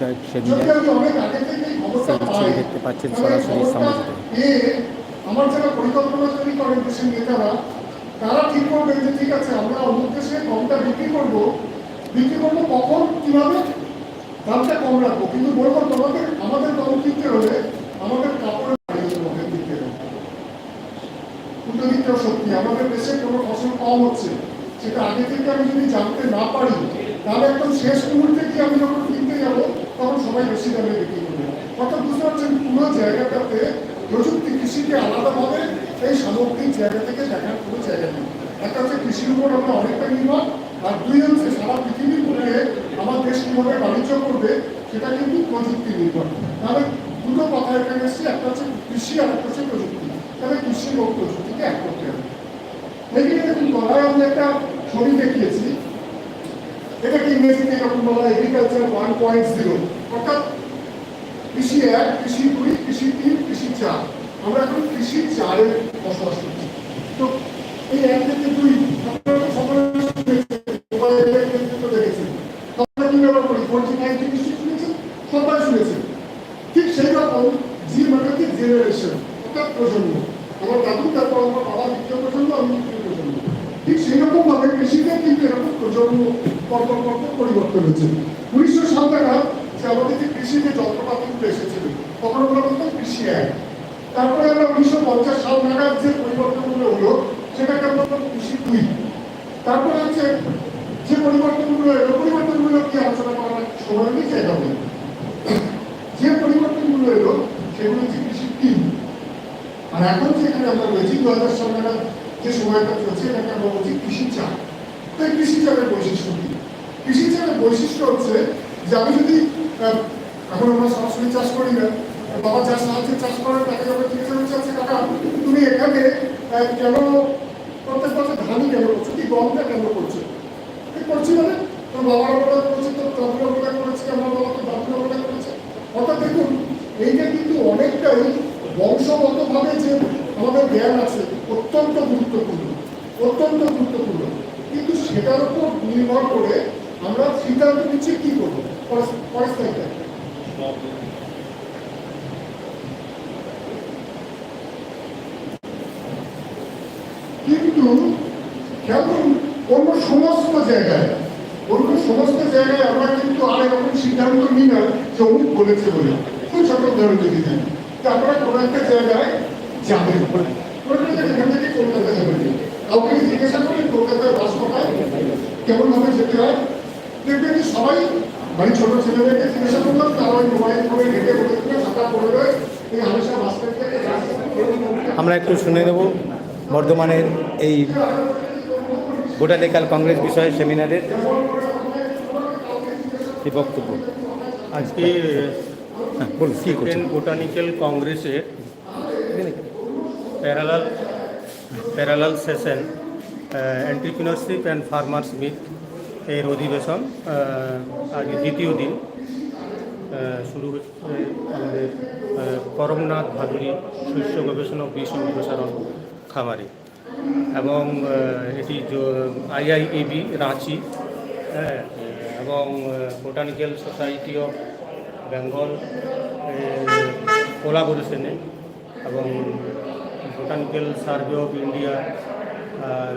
বিষয়ক সেমিনার ছবি দেখতে পাচ্ছেন সরাসরি। পেয়ে আমার যারা পরিকল্পনা তৈরি করেন দেশের নেতারা তারা ঠিক করবেন যে ঠিক আছে আমরা অমুক দেশে গমটা বিক্রি করব। বিক্রি করব কখন কীভাবে? দামটা কম রাখব। কিন্তু বলব তোমাদের আমাদের গম কিনতে হলে আমাদের কাপড়ের হবে। সত্যি আমাদের দেশে কোনো ফসল কম হচ্ছে। সেটা আগে থেকে আমি যদি জানতে না পারি তাহলে একদম শেষ মুহূর্তে কি আমি যখন কিনতে যাব তখন সবাই বেশি দামে বিক্রি করবে অর্থাৎ বুঝতে পারছেন পুরো জায়গাটাতে প্রযুক্তি কৃষিকে আলাদাভাবে এই সামগ্রিক জায়গা থেকে দেখার কোনো জায়গা নেই। একটা হচ্ছে কৃষির উপর আমরা অনেকটা নির্ভর, আর দুই হচ্ছে সারা পৃথিবীর মধ্যে আমার দেশ কীভাবে বাণিজ্য করবে, সেটা কিন্তু প্রযুক্তি নির্ভর। তাহলে দুটো কথা এখানে এসছে, একটা হচ্ছে কৃষি আর একটা হচ্ছে প্রযুক্তি। তাহলে কৃষি এবং প্রযুক্তিকে এক করতে হবে। এখানে দেখুন, গলায় আমি একটা ছবি দেখিয়েছি। এটাকে ইংরেজিতে এরকম বলা এগ্রিকালচার ওয়ান পয়েন্ট জিরো অর্থাৎ কৃষি এক, কৃষি দুই, কৃষি তিন, কৃষি চার। আমরা এখন কৃষি চারের বসবাস করছি। তো এই এক থেকে দুই সবাই শুনেছেন। ঠিক সেই রকম মানে কি জেনারেশন অর্থাৎ প্রজন্ম। আমার দাদু, তারপর আমার বাবা, দ্বিতীয় প্রজন্ম, আমি ঠিক সেই কৃষিতে কিন্তু প্রজন্ম পরপর পরিবর্তন হচ্ছে উনিশশো সাল নাগাদ যে আমাদের যে কৃষিতে যন্ত্রপাতিগুলো এসেছিল, তখন আমরা বলতাম কৃষি এক। তারপরে আমরা উনিশশো পঞ্চাশ সাল নাগাদ যে পরিবর্তনগুলো হলো, সেটাকে আমরা কৃষি দুই। তারপরে হচ্ছে যে পরিবর্তনগুলো এলো পরিবর্তনগুলো কি আলোচনা করার সময় নেই জায়গা নেই যে পরিবর্তনগুলো এলো, সেগুলো হচ্ছে কৃষি তিন। আর এখন যেখানে আমরা রয়েছি, দু হাজার সাল নাগাদ যে সময়টা চলছে, এটাকে আমরা বলছি কৃষি তো এই কৃষি চাপের বৈশিষ্ট্য কি? কৃষি চাপের বৈশিষ্ট্য হচ্ছে যে আমি যদি এখন আমরা সরাসরি চাষ করি না, বাবা চাষ সাহায্যে চাষ করেন তাকে যখন জিজ্ঞাসা করছে আচ্ছা কাকা তুমি এখানে কেন প্রত্যেক বছর ধানই কেন করছ? কি গমটা কেন করছ? করছি মানে তোর বাবার অবদান করেছে তোর দাদুর অবদান করেছে, আমার বাবা তোর দাদুর অবদান করেছে। অর্থাৎ দেখুন, এইটা কিন্তু অনেকটাই বংশগতভাবে যে আমাদের জ্ঞান আছে, অত্যন্ত গুরুত্বপূর্ণ। অত্যন্ত সেটার উপর নির্ভর করে আমরা সিদ্ধান্ত নিচ্ছি কি করব। কিন্তু অন্য সমস্ত জায়গায়, অন্য সমস্ত জায়গায় আমরা কিন্তু আর সিদ্ধান্ত নিই না যে অমুক বলেছে বলে। খুব ছোট উদাহরণ যদি দেন আপনারা কোনো একটা জায়গায় যাবেন। কোনো থেকে কলকাতা কাউকে জিজ্ঞাসা বাস কোথায় কেমন ভাবে যেতে হয় দেখবেন যে সবাই বাড়ির ছোট ছেলেদেরকে জিজ্ঞাসা করলাম তারা ওই মোবাইল ফোনে ঘেটে বলে দিলে সাঁতার পড়ে রয়ে এই হামেশা বাস আমরা একটু শুনে নেব বর্ধমানের এই বোটানিক্যাল কংগ্রেস বিষয়ে সেমিনারের এই বক্তব্য? আজকে হ্যাঁ বলুন কী করছেন? বোটানিক্যাল কংগ্রেসে parallel parallel session entrepreneurship and farmers meet এর অধিবেশন আজকে দ্বিতীয় দিন শুরু আমাদের করমনাথ ভাদুরী শস্য গবেষণা ও বীজ সম্প্রসারণ খামারে। এবং এটি আইআইএবি রাঁচি হ্যাঁ, এবং বোটানিক্যাল সোসাইটি অফ বেঙ্গল কোলাবোরেশনে এবং botanical survey of India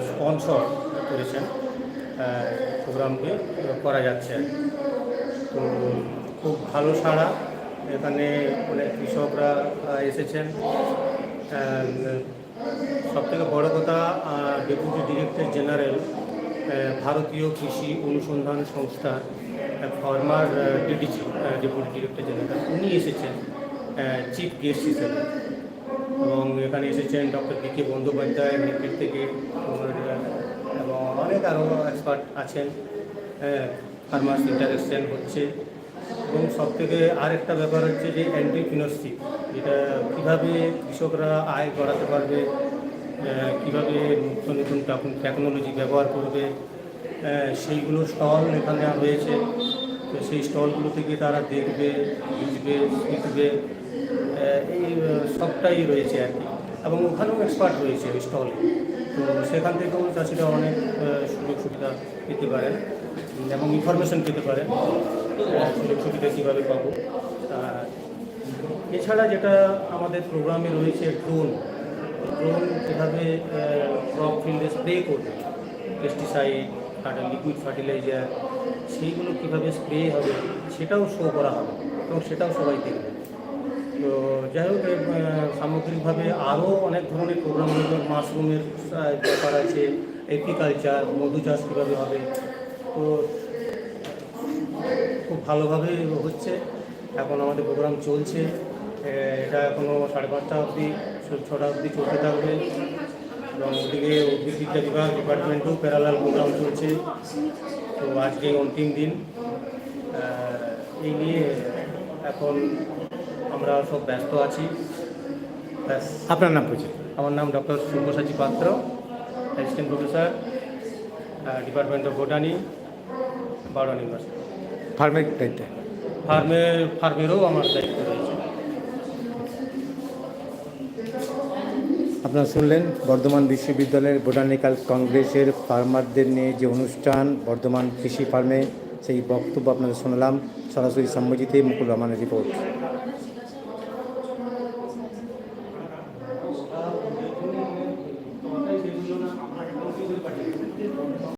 sponsor করেছেন প্রোগ্রামকে করা যাচ্ছে। তো খুব ভালো সাড়া এখানে অনেক কৃষকরা এসেছেন। সব থেকে বড় কথা ডেপুটি ডিরেক্টর জেনারেল ভারতীয় কৃষি অনুসন্ধান সংস্থা former DDG deputy director general উনি এসেছেন চিফ গেস্ট হিসেবে। এবং এখানে এসেছেন ডক্টর পি কে বন্দ্যোপাধ্যায় নেতৃত্ব থেকে এবং অনেক আরও এক্সপার্ট আছেন। ফার্মার্স ইন্টারেকশন হচ্ছে। এবং সব থেকে আরেকটা ব্যাপার হচ্ছে যে অ্যান্টিপ্রিনারশিপ যেটা কীভাবে কৃষকরা আয় বাড়াতে পারবে কীভাবে নতুন নতুন টেকনোলজি ব্যবহার করবে আহ, সেইগুলো স্টল এখানে রয়েছে। তো সেই স্টলগুলো থেকে তারা দেখবে বুঝবে শিখবে। সবটাই রয়েছে আর কি। এবং ওখানেও এক্সপার্ট রয়েছে ওই স্টলে তো সেখান থেকেও চাষিরা অনেক সুযোগ সুবিধা পেতে পারেন, এবং ইনফরমেশন পেতে পারেন সুযোগ সুবিধা কীভাবে পাবো। এছাড়া যেটা আমাদের প্রোগ্রামে রয়েছে ড্রোন ড্রোন কীভাবে ক্রপ ফিল্ডে স্প্রে করবে পেস্টিসাইড লিকুইড ফার্টিলাইজার সেইগুলো কীভাবে স্প্রে হবে, সেটাও শো করা হবে, এবং সেটাও সবাই দেখবে। তো যাই হোক সামগ্রিকভাবে আরও অনেক ধরনের প্রোগ্রাম রয়েছে মাশরুমের ব্যাপার আছে এগ্রিকালচার মধু চাষ কীভাবে হবে। তো খুব ভালোভাবে হচ্ছে, এখন আমাদের প্রোগ্রাম চলছে। এটা এখনও সাড়ে পাঁচটা অবধি ছটা অবধি চলতে থাকবে। এবং ওদিকে উদ্ভিদবিদ্যা বিভাগ ডিপার্টমেন্টেও প্যারালাল প্রোগ্রাম চলছে। তো আজকে অন্তিম দিন। এই নিয়ে এখন আমরা সব ব্যস্ত আছি। ব্যাস। আপনার নাম পরিচয় আমার নাম doctor Sabyasachi Patra assistant professor department of botany Burdwan university ফার্মের দায়িত্বে? ফার্মের ফার্মেরও আমার দায়িত্ব রয়েছে। আপনারা শুনলেন বর্ধমান বিশ্ববিদ্যালয়ের বোটানিক্যাল কংগ্রেসের ফার্মারদের নিয়ে যে অনুষ্ঠান বর্ধমান কৃষি ফার্মে সেই বক্তব্য আপনাদের শুনলাম। সরাসরি সম্মতিতে মুকুল রহমানের রিপোর্ট